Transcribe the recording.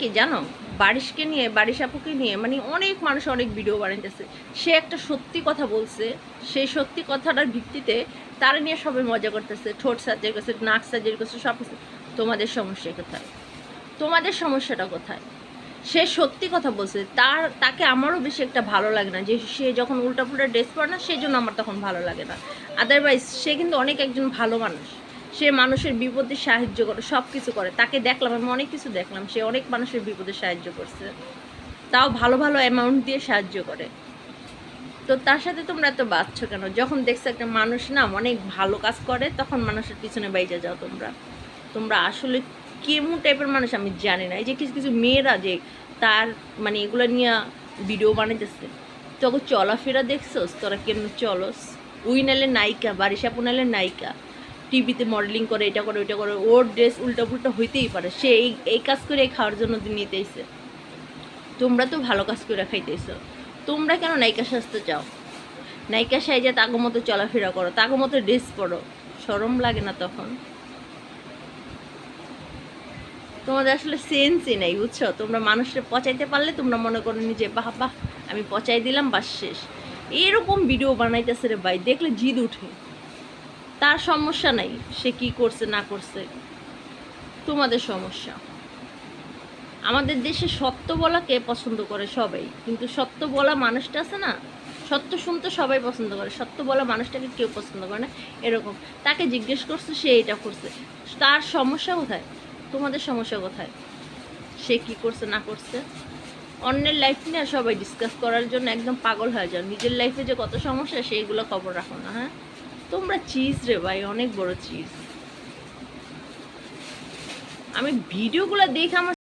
কি জানো? বারিশকে নিয়ে, বারিশ আপুকে নিয়ে মানে অনেক মানুষ অনেক ভিডিও বানাইতেছে। সে একটা সত্যি কথা বলছে, সেই সত্যি কথাটার ভিত্তিতে তারা নিয়ে সবাই মজা করতেছে। ঠোঁট সার্জারি করছে নাক সার্জারি করছে সব কিছু। তোমাদের সমস্যা কোথায়? তোমাদের সমস্যাটা কোথায়? সে সত্যি কথা বলছে, তার, তাকে আমারও বেশি একটা ভালো লাগে না। যে সে যখন উল্টাপুল্টা ড্রেস পরে না, সেই জন্য আমার তখন ভালো লাগে না। আদারওয়াইজ সে কিন্তু অনেক একজন ভালো মানুষ। সে মানুষের বিপদে সাহায্য করে সব কিছু করে। তাকে দেখলাম, আমি অনেক কিছু দেখলাম, সে অনেক মানুষের বিপদে সাহায্য করছে। তাও ভালো ভালো অ্যামাউন্ট দিয়ে সাহায্য করে। তো তার সাথে তোমরা এত বাঁচছো কেন? যখন দেখছ একটা মানুষ না অনেক ভালো কাজ করে, তখন মানুষের পিছনে বাইজা যাও তোমরা। তোমরা আসলে কেমন টাইপের মানুষ আমি জানি না। এই যে কিছু কিছু মেয়েরা যে তার মানে এগুলো নিয়ে ভিডিও বানাইতেছে তখন চলাফেরা দেখছোস? তোরা কেমন চলস? উই নালে নায়িকা বারিশা পুনালে নায়িকা। টিভিতে মডেলিং করে, এটা করে, ওইটা করে, ওর ড্রেস উল্টা পুল্টা হইতেই পারে। সে এই এই কাজ করে এই খাওয়ার জন্য নিতেইছে। তোমরা তো ভালো কাজ করে খাইতেছো তোমরা কেন নায়িকা সাজতে চাও? নায়িকা সাইজে তাগো মতো চলাফেরা করো, তাগো মতো ড্রেস পরো। সরম লাগে না তখন। তোমাদের আসলে সেন্সই নাই, বুঝছ? তোমরা মানুষকে পচাইতে পারলে তোমরা মনে করো নিজে, বাহ বাহ, আমি পচাই দিলাম, বাস শেষ। এরকম ভিডিও বানাইতেছে রে ভাই, দেখলে জিদ উঠে। তার সমস্যা নাই, সে কি করছে, না করছে, তোমাদের সমস্যা। আমাদের দেশে সত্য বলাকে পছন্দ করে? সবাই। কিন্তু সত্য বলা মানুষটা আছে না, সত্য শুনতে সবাই পছন্দ করে। সত্য বলা মানুষটাকে কেউ পছন্দ করে না, এরকম। তাকে জিজ্ঞেস করছে, সে এটা করছে। তার সমস্যা কোথায়? তোমাদের সমস্যা কোথায়? সে কি করছে, না করছে? অন্যের লাইফ নিয়ে সবাই ডিসকাস করার জন্য একদম পাগল হয়ে যাও। নিজের লাইফে যে কত সমস্যা, সেইগুলো খবর রাখো না হ্যাঁ? তোমরা চিজ রে ভাই অনেক বড় চিজ আমি ভিডিওগুলো দেখে আমার